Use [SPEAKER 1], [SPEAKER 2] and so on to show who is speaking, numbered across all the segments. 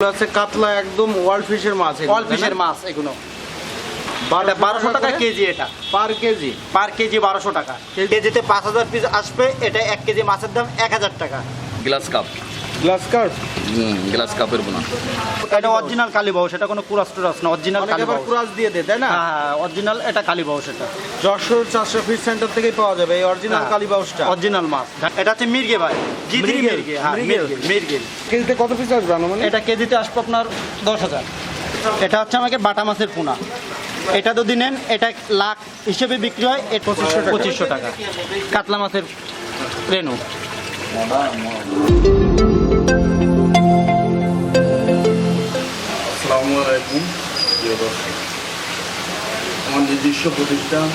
[SPEAKER 1] আছে কাতলা একদম ওয়ার্ল্ড ফিশের মাছ
[SPEAKER 2] অল ফিশের মাছ এগুলো। বারোশো টাকা কেজি এটা।
[SPEAKER 1] পার কেজি।
[SPEAKER 2] পার কেজি বারোশো টাকা। কেজিতে পাঁচ হাজার পিস আসবে এটা এক কেজি মাছের দাম এক হাজার টাকা।
[SPEAKER 3] Glass carp.
[SPEAKER 1] Glass carp
[SPEAKER 3] glass কাপের বোনা।
[SPEAKER 2] এটা অরিজিনাল কালী বাউস এটা কোনো কুরাস টুরাস না অরিজিনাল
[SPEAKER 1] অনেকে
[SPEAKER 2] কালী
[SPEAKER 1] আবার
[SPEAKER 2] বাউস
[SPEAKER 1] কুরাস দিয়ে দেয় তাই না?
[SPEAKER 2] হ্যাঁ অরিজিনাল এটা কালী বাউস এটা
[SPEAKER 1] যশোর চারশো ফিশ সেন্টার থেকেই পাওয়া যাবে এই অরিজিনাল
[SPEAKER 2] হ্যাঁ।
[SPEAKER 1] কালীবাউসটা
[SPEAKER 2] অরিজিনাল মাছ। এটা হচ্ছে মির্গে ভাই জি মির্গে? হ্যাঁ মির্গেল
[SPEAKER 1] কেজিতে কত পিস আসবে আনুমানিক?
[SPEAKER 2] এটা কেজিতে আসবে আপনার দশ হাজার। এটা হচ্ছে আমাকে বাটা মাছের পোনা। এটা যদি নেন এটা লাখ হিসেবে বিক্রি হয় এটা পঁচিশশো পঁচিশশো টাকা। কাতলা মাছের রেনু
[SPEAKER 4] আলাইকুম প্রিয় দর্শক। আমার নিজস্ব প্রতিষ্ঠান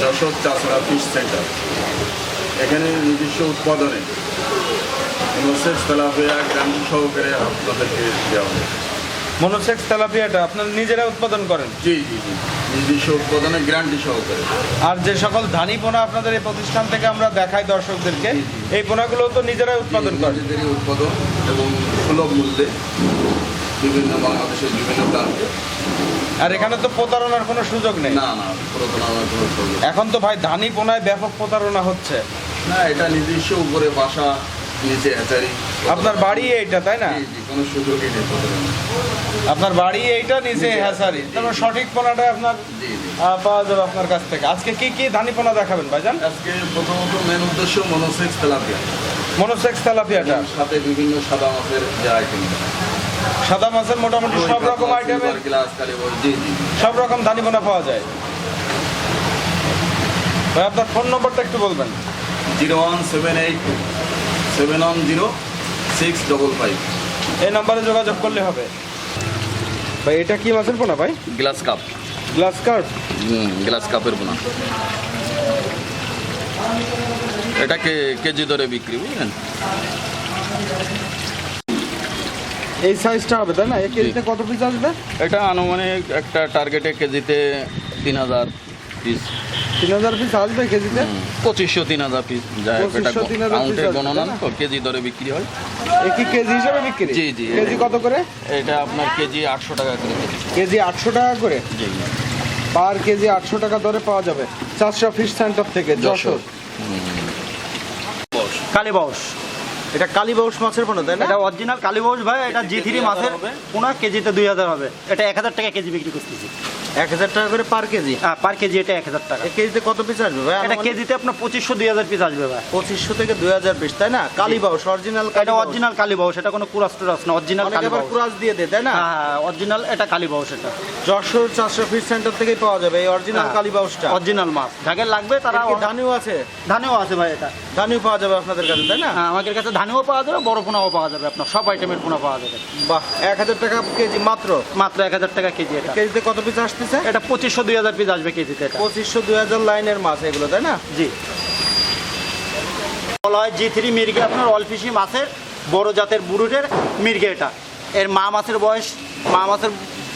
[SPEAKER 4] যশোর চাষড়া ফিশ সেন্টার। এখানে নিজস্ব উৎপাদনে মনোসেক্স তেলাপিয়া গ্রাম সহকারে আপনাদেরকে দেওয়া হয়।
[SPEAKER 1] মনোসেক্স তেলাপিয়াটা আপনারা নিজেরা উৎপাদন করেন?
[SPEAKER 4] জি জি জি। নিজস্ব উৎপাদনে গ্যারান্টি সহকারে।
[SPEAKER 1] আর যে সকল ধানি পোনা আপনাদের এই প্রতিষ্ঠান থেকে আমরা দেখাই দর্শকদেরকে এই পোনাগুলো তো নিজেরাই উৎপাদন করেন?
[SPEAKER 4] নিজেদেরই উৎপাদন এবং সুলভ মূল্যে বিভিন্ন বাংলাদেশের বিভিন্ন প্রান্তে।
[SPEAKER 1] আর এখানে তো প্রতারণার কোনো সুযোগ নেই।
[SPEAKER 4] না না প্রতারণার কোনো সুযোগ
[SPEAKER 1] এখন তো ভাই ধানি পোনায় ব্যাপক প্রতারণা হচ্ছে।
[SPEAKER 4] না এটা নিজস্ব উপরে বাসা নিচে হ্যাচারি।
[SPEAKER 1] আপনার বাড়ি এইটা তাই না?
[SPEAKER 4] কোনো সুযোগই নেই প্রতারণা
[SPEAKER 1] আপনার বাড়ি এইটা নিচে হ্যাসারি তারপর সঠিক পোনাটা আপনার পাওয়া যাবে আপনার কাছ থেকে। আজকে কি কি ধানি পোনা দেখাবেন ভাইজান?
[SPEAKER 4] আজকে প্রথমত মেন উদ্দেশ্য মনোসেক্স তেলাপিয়া।
[SPEAKER 1] মনোসেক্স তেলাপিয়াটা।
[SPEAKER 4] সাথে বিভিন্ন সাদা মাছের যে আইটেম
[SPEAKER 1] সাদা মাছের মোটামুটি সব রকম আইটেমের
[SPEAKER 4] জি
[SPEAKER 1] সব রকম ধানি পোনা পাওয়া যায়। ভাই আপনার ফোন নম্বরটা একটু বলবেন।
[SPEAKER 4] Zero one seven eight seven one zero six double five.
[SPEAKER 1] এই নাম্বারে যোগাযোগ করলে হবে। ভাই এটা কি মাছের পোনা ভাই?
[SPEAKER 3] Glass carp
[SPEAKER 1] glass carp
[SPEAKER 3] glass কাপের বোনা এটাকে কেজি দরে বিক্রি বুঝলেন?
[SPEAKER 1] এই সাইজটা হবে তাই না? এই কেজিতে কত পিস আসবে?
[SPEAKER 3] এটা আনুমানিক একটা টার্গেটে কেজিতে তিন হাজার পিস
[SPEAKER 1] তিন হাজার পিস আসবে কেজিতে?
[SPEAKER 3] পঁচিশশো তিন হাজার পিস যাই হোক এটা
[SPEAKER 1] 2500, 3000
[SPEAKER 3] কাউন্টে গণনা
[SPEAKER 1] না?
[SPEAKER 3] তো কেজি দরে বিক্রি হয়।
[SPEAKER 1] এ কি কেজি হিসাবে বিক্রি?
[SPEAKER 3] জি, জি।
[SPEAKER 1] কেজি কত করে?
[SPEAKER 3] এটা আপনার কেজি আটশো টাকা করে কেজি।
[SPEAKER 1] আটশো টাকা করে?
[SPEAKER 3] জি।
[SPEAKER 1] পার কেজি আটশো টাকা দরে পাওয়া যাবে। চারশো ফিশ সেন্টার থেকে যশোর।
[SPEAKER 3] যশোর।
[SPEAKER 1] এটা কালীবাউস মাছের পোনা তাই না?
[SPEAKER 2] এটা অরিজিনাল কালী বাউস ভাই এটা জি থ্রি মাছের পোনা কেজিতে দুই হাজার হবে। এটা এক হাজার টাকা কেজি বিক্রি করতেছি।
[SPEAKER 1] এক হাজার টাকা করে পার কেজি?
[SPEAKER 2] হ্যাঁ পার কেজি এটা এক হাজার টাকা।
[SPEAKER 1] এক কেজিতে কত পিস আসবে ভাই?
[SPEAKER 2] এটা কেজিতে আপনার পঁচিশশো দুই হাজার পিস আসবে ভাই।
[SPEAKER 1] পঁচিশশো থেকে দুই হাজার পিস তাই না? কালীবাউস অরিজিনাল
[SPEAKER 2] এটা অরিজিনাল কালী বাউস এটা কোনো কুরাস টুরাস না অরিজিনাল
[SPEAKER 1] অনেকে
[SPEAKER 2] কালী
[SPEAKER 1] আবার কুরাস দিয়ে দেয় তাই না?
[SPEAKER 2] হ্যাঁ অরিজিনাল এটা কালী বাউস এটা।
[SPEAKER 1] যশোর চারশো ফিশ সেন্টার থেকেই পাওয়া যাবে এই অরিজিনাল
[SPEAKER 2] হ্যাঁ।
[SPEAKER 1] কালীবাউসটা
[SPEAKER 2] অরিজিনাল মাছ। যাদের লাগবে তারা
[SPEAKER 1] ধানিও আছে?
[SPEAKER 2] ধানেও আছে ভাই এটা।
[SPEAKER 1] ধানিও পাওয়া যাবে আপনাদের কাছে তাই না?
[SPEAKER 2] হ্যাঁ আমাদের কাছে ধানেও পাওয়া যাবে বড় পোনাও পাওয়া যাবে আপনার সব আইটেমের পোনা পাওয়া যাবে।
[SPEAKER 1] বাহ এক হাজার টাকা কেজি মাত্র?
[SPEAKER 2] মাত্র এক হাজার টাকা কেজি এটা।
[SPEAKER 1] কেজিতে কত পিস আসতেছে?
[SPEAKER 2] এটা পঁচিশশো দুই হাজার পিস আসবে কেজিতে এটা।
[SPEAKER 1] পঁচিশশো দুই হাজার লাইনের মাছ এগুলো তাই না?
[SPEAKER 2] জি। বলা হয় জি থ্রি মির্গে আপনার অলফিসি মাছের বড় জাতের বুরুটের মির্গে এটা। এর মা মাছের বয়স মা মাছের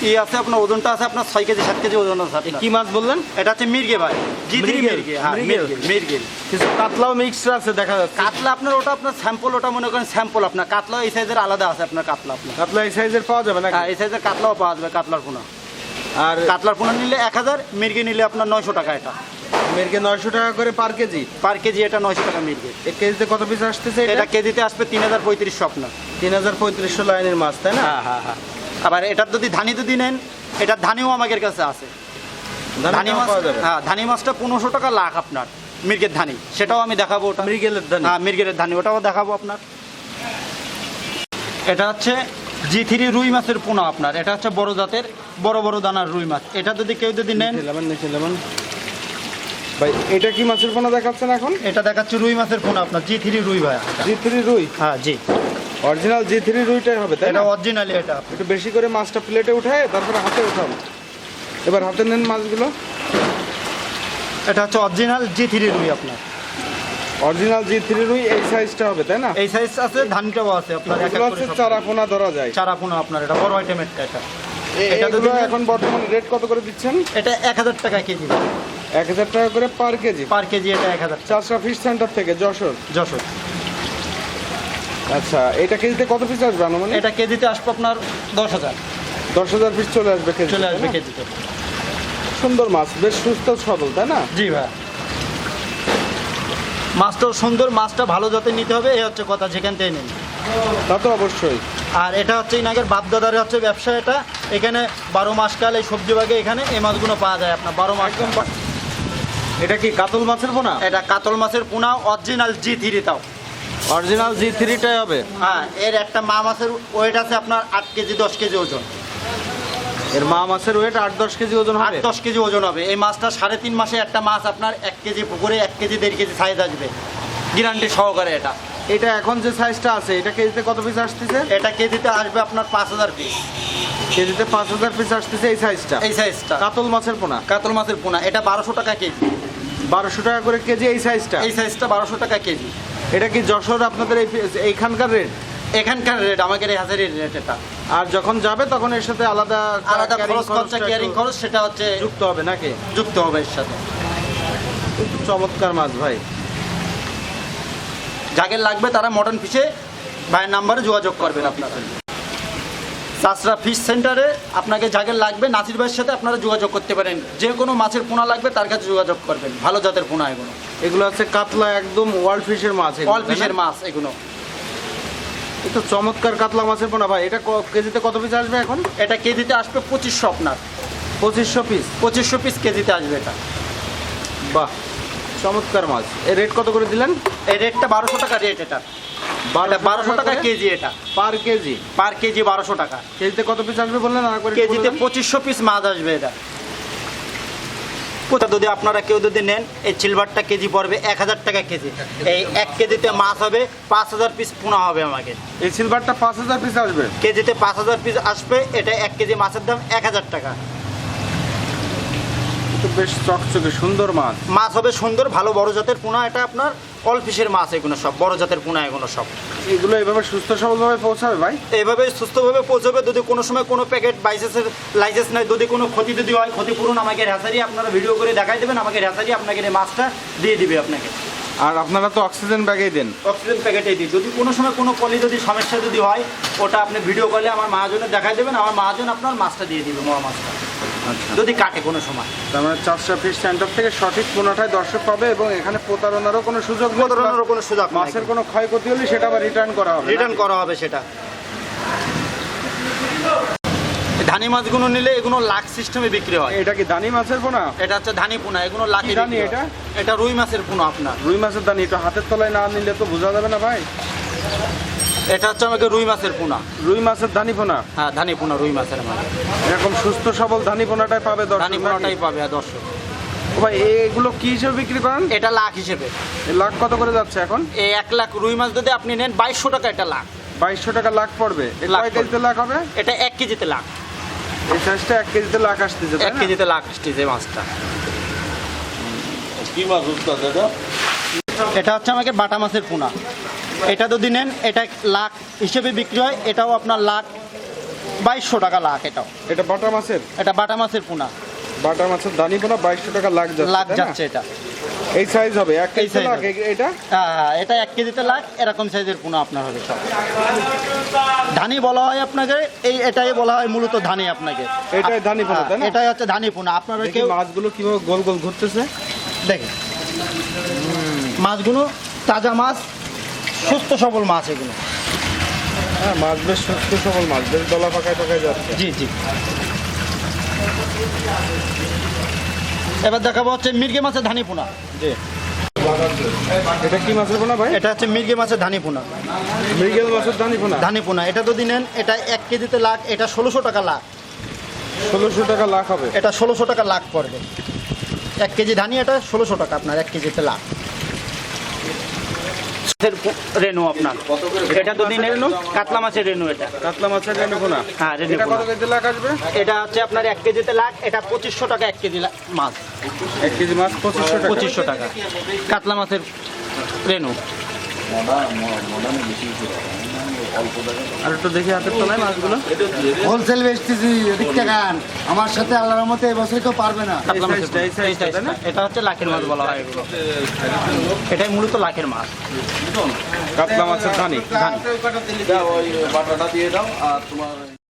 [SPEAKER 2] ই আছে আপনার ওজনটা আছে আপনার ছয় কেজি সাত কেজি ওজন আছে।
[SPEAKER 1] কি মাছ বললেন?
[SPEAKER 2] এটা হচ্ছে মির্গে ভাই জি থ্রি মির্গে হ্যাঁ। মির্গে মির্গে
[SPEAKER 1] কিছু কাতলাও মিক্সড আছে দেখা যাচ্ছে।
[SPEAKER 2] কাতলা আপনার ওটা আপনার স্যাম্পল ওটা মনে করেন স্যাম্পল আপনার। কাতলা এই সাইজের আলাদা আছে আপনার কাতলা আপনার।
[SPEAKER 1] কাতলা এই সাইজের পাওয়া যাবে না
[SPEAKER 2] হ্যাঁ এই সাইজের কাতলাও পাওয়া যাবে কাতলার পোনা।
[SPEAKER 1] আর
[SPEAKER 2] কাতলার পোনা নিলে এক হাজার মির্গে নিলে আপনার নয়শো টাকা এটা।
[SPEAKER 1] মেরকে নয়শো টাকা করে পার কেজি?
[SPEAKER 2] পার কেজি এটা নয়শো টাকা মির্গে।
[SPEAKER 1] এক কেজিতে কত পিস আসতেছে
[SPEAKER 2] এটা
[SPEAKER 1] এটা?
[SPEAKER 2] কেজিতে আসবে তিন হাজার পঁয়ত্রিশশো আপনার।
[SPEAKER 1] তিন হাজার পঁয়ত্রিশশো লাইনের মাছ তাই না?
[SPEAKER 2] হ্যাঁ হ্যাঁ হ্যাঁ। আবার এটার যদি ধানি যদি নেন এটার ধানিও আমাদের কাছে আছে। ধানি মাছ হ্যাঁ ধানি মাছটা পনেরোশো টাকা লাখ আপনার মির্গের ধানি। সেটাও আমি দেখাবো ওটা।
[SPEAKER 1] মৃগেলের ধানি?
[SPEAKER 2] হ্যাঁ মির্গের ধানি ওটাও দেখাবো আপনার। এটা হচ্ছে জি থ্রি রুই মাছের পোনা আপনার। এটা হচ্ছে বড় জাতের বড় বড় দানার রুই মাছ। এটা যদি কেউ যদি নেন
[SPEAKER 1] ভাই এটা কি মাছের পোনা দেখাচ্ছেন এখন?
[SPEAKER 2] এটা দেখাচ্ছে রুই মাছের পোনা আপনার জি থ্রি রুই ভাই
[SPEAKER 1] জি থ্রি রুই?
[SPEAKER 2] হ্যাঁ জি।
[SPEAKER 1] অরিজিনাল জি থ্রি রুইটাই হবে তাই
[SPEAKER 2] এটা অরিজিনালি এটা।
[SPEAKER 1] একটু বেশি করে মাছটা প্লেটে উঠায় তারপরে হাতে উঠান এবার হাতে নেন মাছগুলো।
[SPEAKER 2] এটা হচ্ছে অরিজিনাল জি থ্রি রুই আপনার।
[SPEAKER 1] অরিজিনাল জি থ্রি রুই এই সাইজটা হবে তাই না?
[SPEAKER 2] এই সাইজ আছে ধানটাও আছে আপনার এক এক
[SPEAKER 1] এগুলো
[SPEAKER 2] করে
[SPEAKER 1] হচ্ছে
[SPEAKER 2] সব।
[SPEAKER 1] চারা পোনা ধরা যায়।
[SPEAKER 2] চারা পোনা আপনার এটা বড় আইটেমের এটা। এটা
[SPEAKER 1] এগুলো এখন বর্তমানে রেট কত করে দিচ্ছেন?
[SPEAKER 2] এটা এক হাজার টাকা কেজি।
[SPEAKER 1] এক হাজার টাকা করে পার কেজি।
[SPEAKER 2] পার কেজি এটা এক হাজার
[SPEAKER 1] চাষরা ফিশ সেন্টার থেকে যশোর।
[SPEAKER 2] যশোর।
[SPEAKER 1] আচ্ছা এটা কেজিতে কত পিস আসবে আনুমানিক?
[SPEAKER 2] এটা কেজিতে আসবে আপনার দশ হাজার।
[SPEAKER 1] দশ হাজার পিস চলে আসবে কেজি
[SPEAKER 2] চলে আসবে কেজিতে।
[SPEAKER 1] সুন্দর মাছ বেশ সুস্থ সবল তাই না?
[SPEAKER 2] জি ভাই। মাছটাও সুন্দর মাছটা ভালো জাতের নিতে হবে এই হচ্ছে কথা যেখান থেকে নেন।
[SPEAKER 1] তা তো অবশ্যই।
[SPEAKER 2] আর এটা হচ্ছে ইনাগের বাপদাদার হচ্ছে ব্যবসা এটা। এখানে বারো মাস কাল এই সবজি বাগে এখানে এই মাছগুলো পাওয়া যায় আপনার বারো মাস
[SPEAKER 1] এটা কি কাতল মাছের পোনা?
[SPEAKER 2] এটা কাতল মাছের পোনা অরিজিনাল জি থ্রি তাও।
[SPEAKER 1] অরিজিনাল জি থ্রিটাই হবে।
[SPEAKER 2] হ্যাঁ এর একটা মা মাছের ওয়েট আছে আপনার আট কেজি দশ কেজি ওজন।
[SPEAKER 1] এর মা মাছের ওয়েট আট দশ কেজি ওজন
[SPEAKER 2] আট দশ কেজি ওজন হবে। এই মাছটা সাড়ে তিন মাসে একটা মাছ আপনার এক কেজি পুকুরে এক কেজি দেড় কেজি সাইজ আসবে। গ্যারান্টি সহকারে এটা।
[SPEAKER 1] এটা এখন যে সাইজটা আছে এটা কেজিতে কত পিস আসতেছে?
[SPEAKER 2] এটা কেজিতে আসবে আপনার পাঁচ হাজার পিস
[SPEAKER 1] কেজিতে পাঁচ হাজার পিস আসতেছে এই সাইজটা
[SPEAKER 2] এই সাইজটা
[SPEAKER 1] কাতল মাছের পোনা?
[SPEAKER 2] কাতল মাছের পোনা। এটা বারোশো টাকা কেজি।
[SPEAKER 1] বারোশো টাকা করে কেজি এই সাইজটা
[SPEAKER 2] এই সাইজটা বারোশো টাকা কেজি।
[SPEAKER 1] এটা কি যশোর আপনাদের এই এইখানকার রেট?
[SPEAKER 2] এখানকার রেট আমাদের এই হাজারের রেট এটা।
[SPEAKER 1] আর যখন যাবে তখন এর সাথে আলাদা
[SPEAKER 2] আলাদা খরচ খরচা কেয়ারিং খরচ সেটা হচ্ছে
[SPEAKER 1] যুক্ত হবে নাকি?
[SPEAKER 2] যুক্ত হবে এর সাথে।
[SPEAKER 1] চমৎকার মাছ ভাই।
[SPEAKER 2] যাকে লাগবে তারা মটন ফিশে ভাইয়ের নাম্বারে যোগাযোগ করবেন আপনারা। চাষরা ফিশ সেন্টারে আপনাকে যাদের লাগবে নাসির ভাইয়ের সাথে আপনারা যোগাযোগ করতে পারেন। যে কোনো মাছের পোনা লাগবে তার কাছে যোগাযোগ করবেন। ভালো জাতের পোনা এগুলো।
[SPEAKER 1] এগুলো হচ্ছে কাতলা একদম ওয়ার্ল্ড ফিশের মাছ না?
[SPEAKER 2] ফিশের মাছ এগুলো।
[SPEAKER 1] তো চমৎকার কাতলা মাছের পোনা। ভাই এটা কেজিতে কত পিস আসবে এখন?
[SPEAKER 2] এটা কেজিতে আসবে পঁচিশশো আপনার।
[SPEAKER 1] পঁচিশশো পিস
[SPEAKER 2] পঁচিশশো পিস কেজিতে আসবে এটা।
[SPEAKER 1] বাহ চমৎকার মাছ। এর রেট কত করে দিলেন?
[SPEAKER 2] এই রেটটা বারোশো টাকা রেট এটা এটা। বারোশো টাকা কেজি এটা।
[SPEAKER 1] পার কেজি?
[SPEAKER 2] পার কেজি বারোশো টাকা।
[SPEAKER 1] কেজিতে কত পিস আসবে বললেন?
[SPEAKER 2] কেজিতে পঁচিশশো পিস মাছ আসবে এটা। কোথা যদি আপনারা কেউ যদি নেন এই সিলভারটা কেজি পড়বে এক হাজার টাকা কেজি। এই এক কেজিতে মাছ হবে পাঁচ হাজার পিস পোনা হবে আমাকে।
[SPEAKER 1] এই সিলভারটা পাঁচ হাজার পিস আসবে?
[SPEAKER 2] কেজিতে পাঁচ হাজার পিস আসবে এটা এক কেজি মাছের দাম এক হাজার টাকা।
[SPEAKER 1] বেশ চকচকে সুন্দর মাছ।
[SPEAKER 2] মাছ হবে সুন্দর ভালো বড় জাতের পোনা এটা আপনার অলফিসের মাছ এগুলো সব বড় জাতের পোনা এগুলো সব।
[SPEAKER 1] এগুলো এভাবে সুস্থ সবলভাবে পৌঁছাবে ভাই?
[SPEAKER 2] এইভাবে সুস্থভাবে পৌঁছবে যদি কোনো সময় কোনো প্যাকেট বাইসেসের লাইসেন্স নেই যদি কোনো ক্ষতি যদি হয় ক্ষতিপূরণ আমাকে রেসারি আপনারা ভিডিও করে দেখাই দেবেন আমাকে রেসারি আপনাকে এই মাছটা দিয়ে দিবে আপনাকে।
[SPEAKER 1] আর আপনারা তো অক্সিজেন ব্যাগেই দেন।
[SPEAKER 2] অক্সিজেন প্যাকেটে দিই। যদি কোনো সময় কোনো কলে যদি সমস্যা যদি হয় ওটা আপনি ভিডিও কলে আমার মহাজনে দেখাই দেবেন আমার মহাজন আপনার মাছটা দিয়ে দিবে মহা মাছটা যদি কাটে কোনো সময়।
[SPEAKER 1] তার মানে চারশো ফিশ সেন্টার থেকে সঠিক পণ্যটাই দর্শক পাবে এবং এখানে প্রতারণারও কোনো সুযোগ
[SPEAKER 2] প্রতারণারও কোনো সুযোগ
[SPEAKER 1] মাছের কোনো ক্ষয়ক্ষতি হলে সেটা আবার রিটার্ন করা হবে
[SPEAKER 2] রিটার্ন করা হবে সেটা। ধানি মাছগুলো নিলে এগুলো লাখ সিস্টেমে বিক্রি হয়।
[SPEAKER 1] এটা কি দানি মাছের পোনা?
[SPEAKER 2] এটা হচ্ছে ধানি পোনা এগুলো লাখে
[SPEAKER 1] ধানি এটা?
[SPEAKER 2] এটা রুই মাছের পোনা আপনার।
[SPEAKER 1] রুই মাছের দানি একটু হাতের তলায় না নিলে তো বোঝা যাবে না ভাই।
[SPEAKER 2] এটা হচ্ছে আমাকে রুই মাছের পোনা।
[SPEAKER 1] রুই মাছের ধানি পোনা?
[SPEAKER 2] হ্যাঁ ধানি পোনা রুই মাছের মাছ
[SPEAKER 1] এরকম সুস্থ সবল ধানি পোনাটাই পাবে দর্শক
[SPEAKER 2] ধানি পোনাটাই পাবে আর দর্শক।
[SPEAKER 1] ভাই এগুলো কি হিসেবে বিক্রি করেন?
[SPEAKER 2] এটা লাখ হিসেবে।
[SPEAKER 1] লাখ কত করে যাচ্ছে এখন?
[SPEAKER 2] এই এক লাখ রুই মাছ যদি আপনি নেন বাইশশো টাকা এটা লাখ।
[SPEAKER 1] বাইশশো টাকা লাখ পড়বে।
[SPEAKER 2] লাখ
[SPEAKER 1] কয় কেজিতে লাখ হবে?
[SPEAKER 2] এটা এক কেজিতে লাখ।
[SPEAKER 1] এই সাইজটা এক কেজিতে লাখ আসতেছে
[SPEAKER 2] এক কেজিতে লাখ আসতেছে মাছটা।
[SPEAKER 3] কি মাছ এটা
[SPEAKER 2] এটা হচ্ছে আমাকে বাটা মাছের পোনা। এটা যদি নেন এটা লাখ হিসেবে বিক্রি হয় এটাও আপনার লাখ বাইশশো টাকা লাখ এটাও।
[SPEAKER 1] এটা বাটা মাছের?
[SPEAKER 2] এটা বাটা মাছের পোনা।
[SPEAKER 1] বাটা মাছের দানি পোনা বাইশশো টাকা লাখ যাচ্ছে
[SPEAKER 2] লাখ যাচ্ছে এটা।
[SPEAKER 1] এই সাইজ হবে এক
[SPEAKER 2] কেজি
[SPEAKER 1] লাখ এটা?
[SPEAKER 2] হ্যাঁ হ্যাঁ, এটা এক কেজিতে লাখ এরকম সাইজের পোনা আপনার হবে সব। ধানি বলা হয় আপনাকে এই এটাই বলা হয় মূলত ধানি আপনাকে।
[SPEAKER 1] এটাই ধানি পোনা, তাই না?
[SPEAKER 2] হ্যাঁ, এটাই হচ্ছে ধানি পোনা। আপনারা কেউ
[SPEAKER 1] মাছগুলো কীভাবে গোল গোল ঘুরতেছে।
[SPEAKER 2] দেখেন মাছগুলো তাজা মাছ সুস্থ সবল মাছ এগুলো।
[SPEAKER 1] হ্যাঁ মাছ বেশ সুস্থ সবল মাছ বেশ দলা পাকায় পাকায় যাচ্ছে।
[SPEAKER 2] জি জি। এবার দেখাবো হচ্ছে মির্গে মাছের ধানি পোনা।
[SPEAKER 1] জি। এটা কি মাছের পোনা ভাই?
[SPEAKER 2] এটা হচ্ছে মির্গে মাছের ধানি পোনা।
[SPEAKER 1] মৃগেল মাছের পোনা?
[SPEAKER 2] ধানি পোনা। এটা যদি নেন এটা এক কেজিতে লাখ এটা ষোলোশো টাকা লাখ।
[SPEAKER 1] ষোলোশো টাকা লাখ হবে।
[SPEAKER 2] এটা ষোলোশো টাকা লাখ পড়বে। এক কেজি ধানি এটা ষোলোশো টাকা আপনার এক কেজিতে লাখ। রেনু আপনার। এটা যদি রেনু কাতলা মাছের রেনু এটা।
[SPEAKER 1] কাতলা মাছের রেনু পোনা
[SPEAKER 2] হ্যাঁ রেনু
[SPEAKER 1] এটা কত কেজি লাখ আসবে?
[SPEAKER 2] এটা হচ্ছে আপনার এক কেজিতে লাখ এটা পঁচিশশো টাকা এক কেজি মাছ।
[SPEAKER 1] এক কেজি মাছ পঁচিশশো টাকা।
[SPEAKER 2] পঁচিশশো টাকা। কাতলা মাছের রেনু
[SPEAKER 4] অল্প দেখেন
[SPEAKER 1] আর একটু দেখি হাতের তলায় মাছগুলো।
[SPEAKER 5] হোলসেল বেচতেছি এদিকটা গান আমার সাথে আল্লাহর মতে এবছর কেউ পারবে না?
[SPEAKER 2] এটা হচ্ছে লাখের মাছ বলা হয় এগুলো। এটাই মূলত লাখের মাছ।
[SPEAKER 1] কাতলা মাছের ধানি।
[SPEAKER 4] দাও, ওই বাটাটা দিয়ে দাও আর তোমার